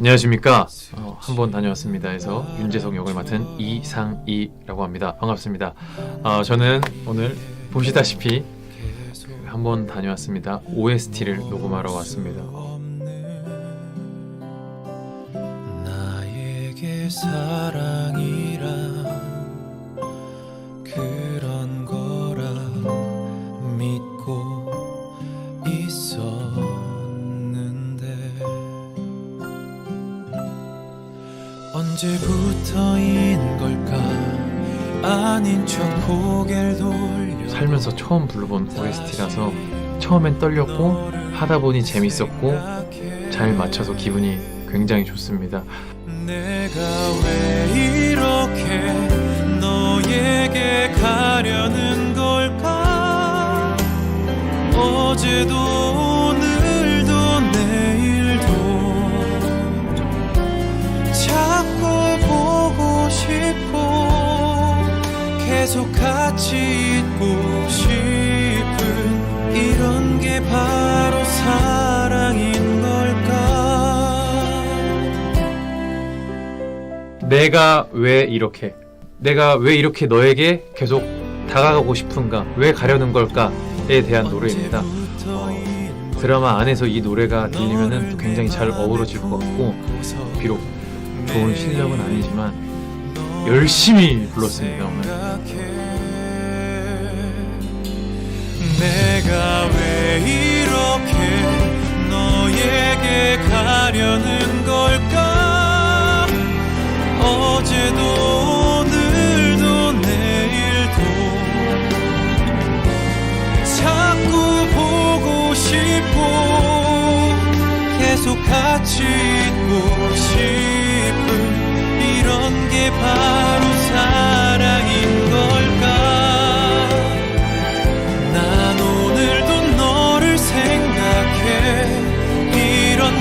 안녕하십니까. 어, 한번 다녀왔습니다. 해서 윤재석 역을 맡은 이상이라고 합니다. 반갑습니다. 어, 저는 오늘 보시다시피 한번 다녀왔습니다. OST를 녹음하러 왔습니다. 나에게 사랑이란 언제부터인 걸까? 아닌 척 고개를 돌려. 살면서 처음 불러본 OST라서 처음엔 떨렸고 하다 보니 재밌었고 잘 맞춰서 기분이 굉장히 좋습니다. 내가 왜 이렇게 너에게 가려는 걸까? 어제도 계속 같이 있고 싶은 이런 게 바로 사랑인 걸까? 내가 왜 이렇게 내가 왜 이렇게 너에게 계속 다가가고 싶은가? 왜 가려는 걸까에 대한 노래입니다. 어, 드라마 안에서 이 노래가 들리면은 또 굉장히 잘 어우러질 것 같고 비록 좋은 실력은 아니지만 열심히 불렀습니다 오늘 내가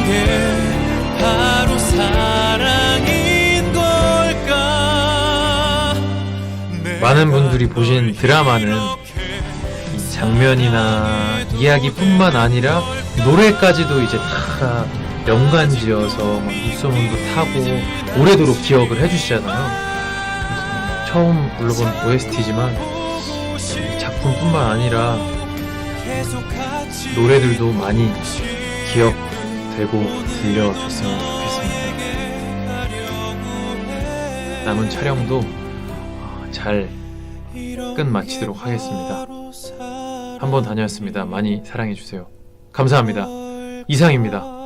이런 게 바로 사랑인 걸까 많은 분들이 보신 드라마는 이 장면이나 이야기뿐만 아니라 노래까지도 이제 다 연관지어서 막 입소문도 타고 오래도록 기억을 해주시잖아요. 처음 불러본 OST지만 작품뿐만 아니라 노래들도 많이 기억 되고 들려줬으면 좋겠습니다. 남은 촬영도 어, 잘 끝마치도록 하겠습니다. 한번 다녀왔습니다. 많이 사랑해주세요. 감사합니다. 이상입니다.